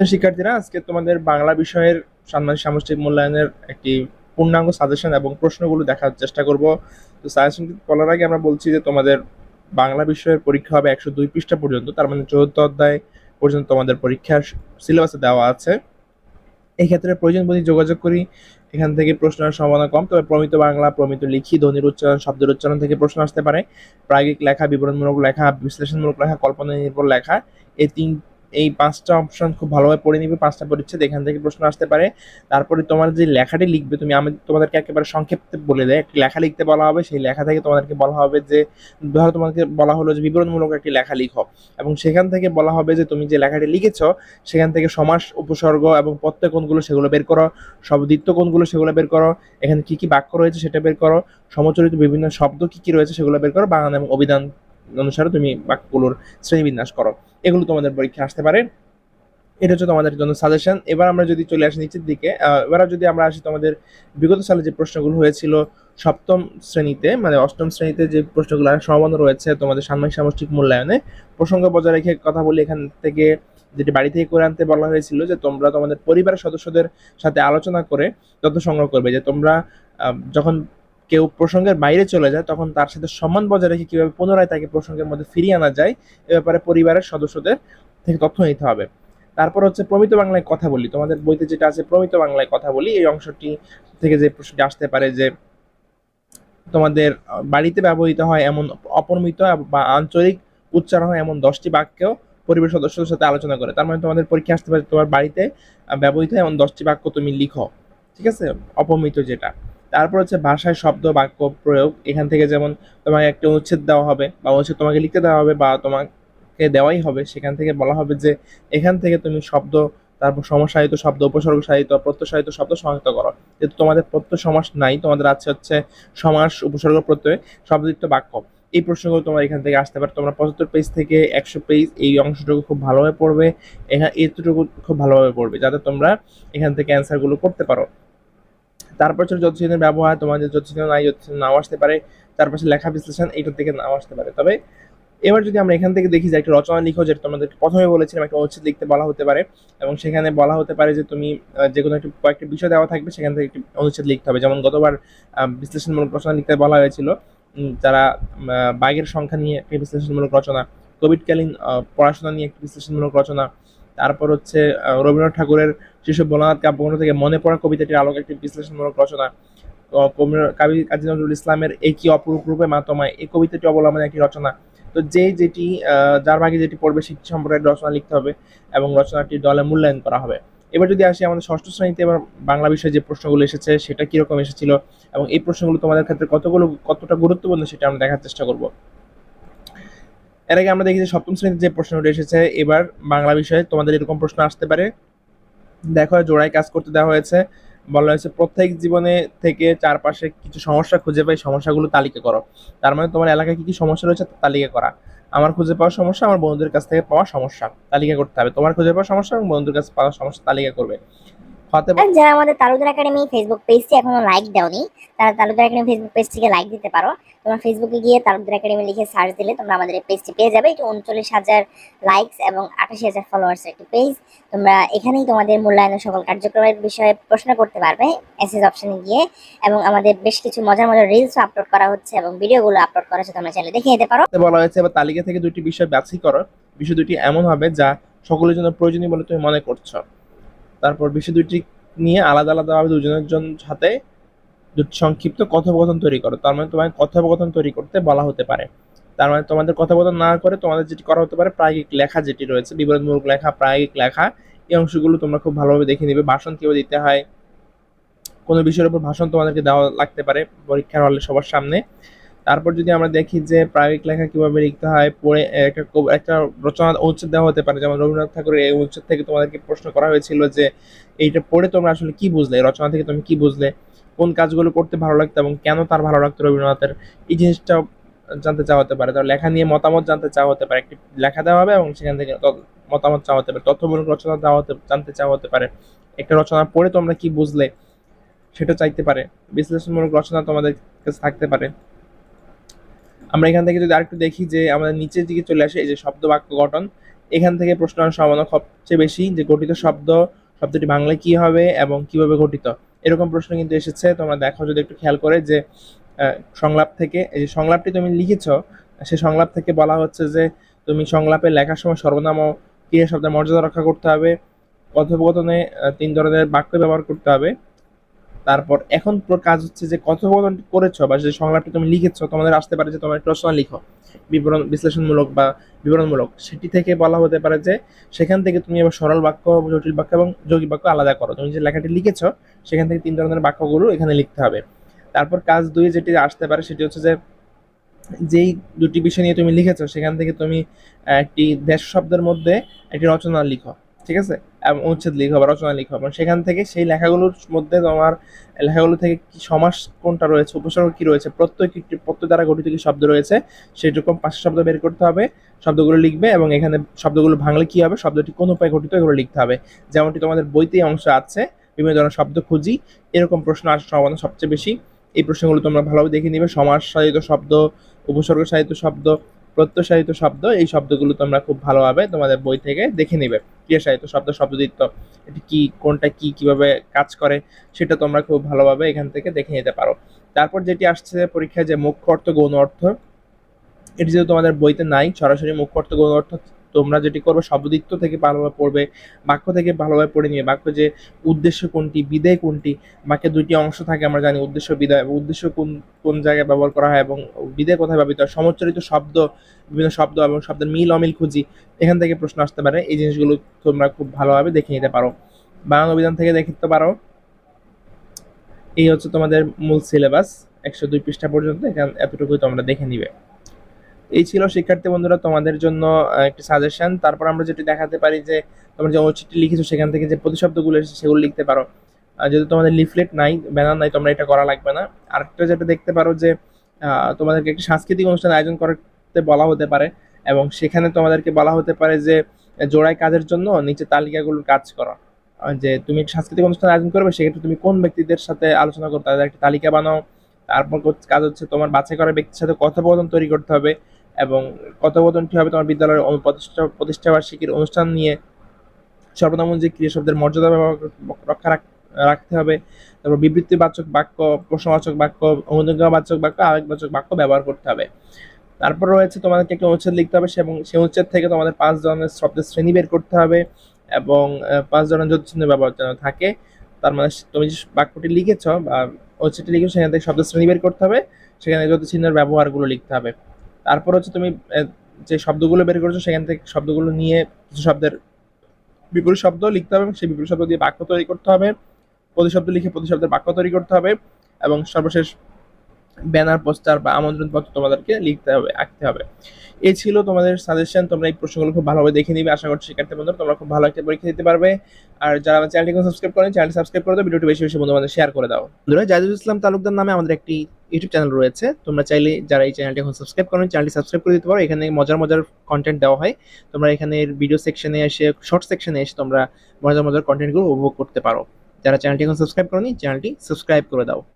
শিক্ষার্থীরা, আজকে তোমাদের বাংলা বিষয়ের সাম্মানিক সামষ্টিক মূল্যায়নের একটি পূর্ণাঙ্গ সাজেশন এবং প্রশ্নগুলো দেখার চেষ্টা করব। তো সাজেশন বলার আগে আমরা বলছি যে, তোমাদের বাংলা বিষয়ের পরীক্ষা হবে একশো দুই পৃষ্ঠা পর্যন্ত, তার মানে চতুর্থ অধ্যায় পর্যন্ত তোমাদের পরীক্ষার সিলেবাসে দেওয়া আছে। এই ক্ষেত্রে প্রয়োজন বুঝি যোগাযোগ করি, এখান থেকে প্রশ্নের সম্ভাবনা কম, তবে প্রমিত বাংলা, প্রমিত লিখি, ধ্বনির উচ্চারণ, শব্দের উচ্চারণ থেকে প্রশ্ন আসতে পারে। প্রায়োগিক লেখা, বিবরণমূলক লেখা, বিশ্লেষণমূলক লেখা কল্পনা নির্ভর লেখা, এই তিন এই পাঁচটা অপশন খুব ভালোভাবে পড়ে নিবে, পাঁচটা পরিচ্ছেদ, এখান থেকে প্রশ্ন আসতে পারে। তারপরে তোমার যে লেখাটি লিখবে, তুমি আমি তোমাদেরকে একেবারে সংক্ষেপে বলে দেয়। একটি লেখা লিখতে বলা হবে, সেই লেখা থেকে তোমাদেরকে বলা হবে যে, ধরো তোমাকে বলা হলো যে বিবরণমূলক একটি লেখা লিখো। এবং সেখান থেকে বলা হবে যে, তুমি যে লেখাটি লিখেছো, সেখান থেকে সমাস, উপসর্গ এবং প্রত্যয় কোনগুলো সেগুলো বের করো শব্দিত্ব কোনগুলো সেগুলো বের করো, এখানে কি কি বাক্য রয়েছে সেটা বের করো, সমচরিত বিভিন্ন শব্দ কি কি রয়েছে সেগুলো বের করো বাংলা এবং অভিধান অনুসারে তুমি বাক্যগুলোর শ্রেণীবিন্যাস করো। এগুলো তোমাদের পরীক্ষা আসতে পারে। এটা হচ্ছে তোমাদের জন্য সাজেশন এবার আমরা যদি চলে আসি নিচের দিকে এবার যদি আমরা আসি তোমাদের বিগত সালে যে প্রশ্নগুলো হয়েছিল সপ্তম শ্রেণীতে মানে অষ্টম শ্রেণীতে যে প্রশ্নগুলো সম্ভাবনা রয়েছে তোমাদের সাময়িক সামষ্টিক মূল্যায়নে, প্রসঙ্গ বজায় রেখে কথা বলি এখান থেকে যেটি বাড়ি থেকে করে আনতে বলা হয়েছিল যে তোমরা তোমাদের পরিবারের সদস্যদের সাথে আলোচনা করে তথ্য সংগ্রহ করবে। যে তোমরা যখন কেউ প্রসঙ্গের বাইরে চলে যায়, তখন তার সাথে সম্মান বজায় রেখে কীভাবে পুনরায় তাকে প্রসঙ্গের মধ্যে ফিরিয়ে আনা যায়, এ ব্যাপারে পরিবারের সদস্যদের থেকে তথ্য নিতে হবে। তারপর হচ্ছে প্রমিত বাংলায় কথা বলি। তোমাদের বইতে যেটা আছে প্রমিত বাংলায় কথা বলি, এই অংশটি থেকে যে প্রশ্নটি আসতে পারে যে তোমাদের বাড়িতে ব্যবহৃত হয় এমন অপরমিত বা আঞ্চলিক উচ্চারণ হয় এমন দশটি বাক্য পরিবার সদস্যদের সাথে আলোচনা করে। তার মানে তোমাদের পরীক্ষা আসতে পারে তোমার বাড়িতে ব্যবহৃত এমন দশটি বাক্য তুমি লিখো, ঠিক আছে? অপমিত যেটা। তারপর হচ্ছে ভাষায় শব্দ, বাক্য প্রয়োগ। এখান থেকে যেমন তোমাকে একটা অনুচ্ছেদ দেওয়া হবে বা অনুচ্ছেদ তোমাকে লিখতে দেওয়া হবে বা তোমাকে দেওয়াই হবে, সেখান থেকে বলা হবে যে এখান থেকে তুমি শব্দ, তারপর সমসাহিত শব্দ উপসর্গ সাহিত্য প্রত্যসাহিত শব্দ সমাহিত করো। যেহেতু তোমাদের প্রত্যয় সমাস নাই, তোমাদের আছে হচ্ছে সমাস, উপসর্গ, প্রত্যয়, শব্দযুক্ত বাক্য। এই প্রশ্নগুলো তোমার এখান থেকে আসতে পারে। তোমরা পঁচাত্তর পেজ থেকে একশো পেজ এই অংশটুকু খুব ভালোভাবে পড়বে। এখানে এতটুকু খুব ভালোভাবে পড়বে, যাতে তোমরা এখান থেকে অ্যান্সারগুলো করতে পারো। তারপর হচ্ছে যতচিহ্নের ব্যবহার তোমাদের যতচিহ্ন নাই যতচিহ্ন নাও আসতে পারে তারপর লেখা বিশ্লেষণ, এইটার থেকে নাও আসতে পারে। তবে এবার যদি আমরা এখান থেকে দেখি যে একটা রচনা লিখো, যেটা তোমাদের প্রথমে বলেছিলাম, একটা অনুচ্ছেদ লিখতে বলা হতে পারে, এবং সেখানে বলা হতে পারে যে তুমি যে কোনো একটা, কয়েকটা বিষয় দেওয়া থাকবে, সেখান থেকে একটি অনুচ্ছেদ লিখতে হবে। যেমন গতবার বিশ্লেষণমূলক রচনা লিখতে বলা হয়েছিল যারা বাঘের সংখ্যা নিয়ে একটি বিশ্লেষণমূলক রচনা কোভিডকালীন পড়াশোনা নিয়ে একটি বিশ্লেষণমূলক রচনা তারপর হচ্ছে রবীন্দ্রনাথ ঠাকুরের শিশু ভোলানাথ কাব্যগ্রন্থ থেকে মনে পড়া কবিতাটির আলোকে একটি বিশ্লেষণমূলক রচনা কবি কাজী নজরুল ইসলামের একই অপরূপ রূপে মাতমায়, এই কবিতাটি অবলম্বনে একটি রচনা। তো যে যেটি যার ভাগে যেটি পড়বে সেটি সম্পর্কে রচনা লিখতে হবে এবং রচনাটি দলে মূল্যায়ন করা হবে। এবার যদি আসি আমাদের ষষ্ঠ শ্রেণীতে, এবার বাংলা বিষয়ে যে প্রশ্নগুলো এসেছে, সেটা কীরকম এসেছিল এবং এই প্রশ্নগুলো তোমাদের ক্ষেত্রে কতগুলো, কতটা গুরুত্বপূর্ণ সেটা আমরা দেখার চেষ্টা করব। এর আগে আমরা দেখি যে সপ্তম শ্রেণীতে যে প্রশ্নটা এসেছে, এবার বাংলা বিষয়ে তোমাদের এরকম প্রশ্ন আসতে পারে। দেখো জোড়ায় কাজ করতে দেওয়া হয়েছে। বলা হয়েছে, প্রত্যেক জীবনে থেকে চারপাশে কিছু সমস্যা খুঁজে পাই, সমস্যাগুলো তালিকা করো। তার মানে তোমার এলাকায় কি কি সমস্যা রয়েছে তালিকা করা। আমার খুঁজে পাওয়া সমস্যা, আমার বন্ধুদের কাছ থেকে পাওয়া সমস্যা তালিকা করতে হবে। তোমার খুঁজে পাওয়া সমস্যা এবং বন্ধুদের কাছে পাওয়া সমস্যা তালিকা করবে। আর যারা আমাদের তালুদার একাডেমি ফেসবুক পেজটি এখনও লাইক দাওনি তারা তালুদার একাডেমি ফেসবুক পেজটিকে লাইক দিতে পারো। তোমরা ফেসবুকে গিয়ে তালুদার একাডেমি লিখে সার্চ দিলে তোমরা আমাদের এই পেজটি পেয়ে যাবে। এটি উনচল্লিশ হাজার লাইকস এবং আঠাশি হাজার ফলোয়ার্স একটি পেজ তোমরা এখানেই তোমাদের মূল্যায়নের সকল কার্যক্রমের বিষয়ে প্রশ্ন করতে পারবে এসএস অপশনে গিয়ে। এবং আমাদের বেশ কিছু মজার মজার রিলসও আপলোড করা হচ্ছে এবং ভিডিওগুলো আপলোড করা হচ্ছে। তোমরা চাইলে দেখে নিতে পারো। বলা হয়েছে এবার তালিকা থেকে দুটি বিষয় বাছাই করো। বিষয় দুটি এমন হবে যা সকলের জন্য প্রয়োজনীয় বলে তুমি মনে করছ। তারপর বিষয় দুটি নিয়ে আলাদা আলাদাভাবে দুজনের জন্য সাথে দুটি সংক্ষিপ্ত কথোপকথন তৈরি করো। তার মানে তোমাকে কথোপকথন তৈরি করতে বলা হতে পারে। তার মানে তোমাদের কথোপকথন না করে তোমাদের যেটি করা হতে পারে প্রায়োগিক লেখা যেটি রয়েছে বিবরণমূলক লেখা, প্রায়োগিক লেখা, এই অংশগুলো তোমরা খুব ভালোভাবে দেখে নিবে। ভাষণ কীভাবে দিতে হয়, কোনো বিষয়ের উপর ভাষণ তোমাদেরকে দেওয়া লাগতে পারে পরীক্ষার হলে সবার সামনে। তারপর যদি আমরা দেখি যে প্রায়োগিক লেখা কীভাবে লিখতে হয়, পড়ে একটা একটা রচনা অনুচ্ছেদ দেওয়া হতে পারে। যেমন রবীন্দ্রনাথ ঠাকুরের এই অনুচ্ছেদ থেকে তোমাদেরকে প্রশ্ন করা হয়েছিল যে এইটা পড়ে তোমরা আসলে কি বুঝলে? রচনা থেকে তুমি কি বুঝলে? কোন কাজগুলো করতে ভালো লাগতো এবং কেন তার ভালো লাগতো রবীন্দ্রনাথের? এই জিনিসটা জানতে চাওয়া হতে পারে। তো লেখা নিয়ে মতামত জানতে চাওয়া হতে পারে। একটি লেখা দেওয়া হবে এবং সেখান থেকে মতামত চাওয়া হতে পারে। তথ্যমূলক রচনা দেওয়া হতে জানতে চাওয়া হতে পারে। একটা রচনা পড়ে তোমরা কি বুঝলে? সেটা চাইতে পারে। বিশ্লেষণমূলক রচনা তোমাদের কাছে থাকতে পারে। আমরা এখান থেকে যদি আরেকটু দেখি যে আমাদের নিচের দিকে চলে আসে এই যে শব্দ বাক্য গঠন, এখান থেকে প্রশ্ন সম্ভাবনা সবচেয়ে বেশি যে গঠিত শব্দ, শব্দটি বাংলায় কি হবে এবং কীভাবে গঠিত? এরকম প্রশ্ন কিন্তু এসেছে, তোমরা দেখো যদি একটু খেয়াল করে যে সংলাপ থেকে, এই যে সংলাপটি তুমি লিখেছ সেই সংলাপ থেকে বলা হচ্ছে যে তুমি সংলাপে লেখার সময় সর্বনাম ক্রিয়া শব্দের মর্যাদা রক্ষা করতে হবে, কথোপকথনে তিন ধরনের বাক্য ব্যবহার করতে হবে। তারপর এখন পুরো কাজ হচ্ছে যে কথোপকথন করেছ বা যে সংলাপটি তুমি লিখেছো, তোমাদের আসতে পারে যে তোমার একটি রচনা লিখো। বিবরণ, বিশ্লেষণমূলক বা বিবরণমূলক। সেটি থেকে বলা হতে পারে যে সেখান থেকে তুমি এবার সরল বাক্য, জটিল বাক্য এবং যৌগিক বাক্য আলাদা করো। তুমি যে লেখাটি লিখেছো, সেখান থেকে তিন ধরনের বাক্যগুলো এখানে লিখতে হবে। তারপর কাজ দুই যেটি আসতে পারে, সেটি হচ্ছে যে যেই দুটি বিষয় নিয়ে তুমি লিখেছো, সেখান থেকে তুমি একটি দেশ শব্দের মধ্যে একটি রচনা লিখো। ঠিক আছে? এবং অনুচ্ছেদ লিখো বা রচনা লিখো। এবং সেখান থেকে সেই লেখাগুলোর মধ্যে তোমার লেখাগুলো থেকে কি সমাস কোনটা রয়েছে, উপসর্গ কি রয়েছে, প্রত্যয় কি প্রত্যয় দ্বারা গঠিত কি শব্দ রয়েছে, সেরকম পাঁচটা শব্দ বের করতে হবে, শব্দগুলো লিখবে এবং এখানে শব্দগুলো ভাঙলে কি হবে? শব্দটি কোন উপায়ে গঠিত এগুলো লিখতে হবে। যেমনটি তোমাদের বইতেই অংশ আছে, বিভিন্ন ধরনের শব্দ খুঁজি, এরকম প্রশ্ন আসার সম্ভাবনা সবচেয়ে বেশি। এই প্রশ্নগুলো তোমরা ভালোভাবে দেখে নিবে। সমাস সাহিত্য শব্দ উপসর্গ সাহিত্য শব্দ প্রত্যয় সাহিত্য শব্দ, এই শব্দগুলো তোমরা খুব ভালোভাবে তোমাদের বই থেকে দেখে নিবে। ক্রিয়া সাহিত্য শব্দ শব্দদিত্ব এটি কি, কোনটা কি, কীভাবে কাজ করে, সেটা তোমরা খুব ভালোভাবে এখান থেকে দেখে নিতে পারো। তারপর যেটি আসছে পরীক্ষায় যে মুখ্য অর্থ গৌণ অর্থ, এটি যেহেতু তোমাদের বইতে নাই, সরাসরি মুখ্য অর্থ গৌণ অর্থ তোমরা যেটি করবে শব্দিত্ব থেকে ভালোভাবে পড়বে, বাক্য থেকে ভালোভাবে পড়ে নিবে বাক্য যে উদ্দেশ্য কোনটি বিধেয় কোনটি, বাক্যের দুইটি অংশ থাকে আমরা জানি উদ্দেশ্য, বিদায়, এবং উদ্দেশ্য কোন কোন জায়গায় ব্যবহার করা হয় এবং বিধেয় কোথায় ব্যবহৃত হয়, সমচ্চরিত শব্দ, বিভিন্ন শব্দ এবং শব্দের মিল অমিল খুঁজি, এখান থেকে প্রশ্ন আসতে পারে, এই জিনিসগুলো তোমরা খুব ভালোভাবে দেখে নিতে পারো। বাংলা অভিধান থেকে দেখতে পারো। এই হচ্ছে তোমাদের মূল সিলেবাস একশো দুই পৃষ্ঠা পর্যন্ত, এখান এতটুকুই তোমরা দেখে নিবে। এই ছিল শিক্ষার্থী বন্ধুরা তোমাদের জন্য একটি সাজেশন তারপর আমরা যেটি দেখাতে পারি যে, তোমরা যে অনুচ্ছেদটি লিখেছো, সেখান থেকে যে প্রতিশব্দগুলো এসেছে, সেগুলো লিখতে পারো। যদি তোমাদের লিফলেট নাই ব্যানার নাই, তোমরা এটা করা লাগবে না। আরেকটা যেটা দেখতে পারো যে তোমাদেরকে একটি সাংস্কৃতিক অনুষ্ঠান আয়োজন করতে বলা হতে পারে এবং সেখানে তোমাদেরকে বলা হতে পারে যে, জোড়ায় কাজের জন্য নিচে তালিকাগুলোর কাজ করো। যে তুমি সাংস্কৃতিক অনুষ্ঠান আয়োজন করবে, সেক্ষেত্রে তুমি কোন ব্যক্তিদের সাথে আলোচনা করতে তাদের একটা তালিকা বানাও। তারপর কাজ হচ্ছে তোমার বাছাই করা ব্যক্তির সাথে কথোপকথন তৈরি করতে হবে। এবং কথোপকথনটি হবে তোমার বিদ্যালয়ের প্রতিষ্ঠা প্রতিষ্ঠা বার্ষিকীর অনুষ্ঠান নিয়ে। সর্বনাম যে ক্রিয়া শব্দের মর্যাদা ব্যবহার রক্ষা রাখ- রাখতে হবে। তারপর বিবৃতিবাচক বাক্য, প্রশ্নবাচক বাক্য, অনুজ্ঞাবাচক বাক্য, আবেগবাচক বাক্য ব্যবহার করতে হবে। তারপর রয়েছে তোমাদেরকে একটা অনুচ্ছেদ লিখতে হবে এবং সেই অনুচ্ছেদ থেকে তোমাদের পাঁচ ধরনের শব্দের শ্রেণি বের করতে হবে এবং পাঁচ ধরনের যদি চিহ্ন ব্যবহার যেন থাকে। তার মানে তুমি যে বাক্যটি লিখেছ বা অনুচ্ছেদটি লিখেছো, সেখান থেকে শব্দের শ্রেণি বের করতে হবে। সেখানে যত চিহ্নের ব্যবহারগুলো লিখতে হবে। তারপর হচ্ছে তুমি যে শব্দগুলো বের করেছ, সেখান থেকে শব্দগুলো নিয়ে কিছু শব্দের বিপরীত শব্দ লিখতে হবে সেই বিপরীত শব্দ দিয়ে বাক্য তৈরি করতে হবে। প্রতিশব্দ লিখে প্রতিশব্দের বাক্য তৈরি করতে হবে এবং সর্বশেষ ব্যানার, পোস্টার বা আমন্ত্রণ পত্র তোমাদেরকে লিখতে হবে, আঁকতে হবে। এ ছিল তোমাদের সাজেশন তোমরা এই প্রশ্নগুলো খুব ভালোভাবে দেখে নিবে। আশা করছি শিক্ষার্থী বন্ধুরা, তোমরা খুব ভালো একটা পরীক্ষা দিতে পারবে। আর যারা আমার চ্যানেলটিকে সাবস্ক্রাইব করেন, চ্যানেলটি সাবস্ক্রাইব করে দাও, ভিডিওটি বেশি বেশি বন্ধু বান্ধব শেয়ার করে দাও। বন্ধুরা, জাহিদুল ইসলাম তালুকদার নামে আমাদের একটি ইউটিউব চ্যানেল রয়েছে, তোমরা চাইলে যারা এই চ্যানেলটি এখন সাবস্ক্রাইব করেন চ্যানেলটি সাবস্ক্রাইব করে দিতে পারো। এখানে মজার মজার কন্টেন্ট দেওয়া হয়। তোমরা এখানে ভিডিও সেকশনে এসে শর্ট সেকশনে এসে তোমরা মজার মজার কন্টেন্টগুলো উপভোগ করতে পারো। যারা চ্যানেলটি এখন সাবস্ক্রাইব করনি চ্যানেলটি সাবস্ক্রাইব করে দাও।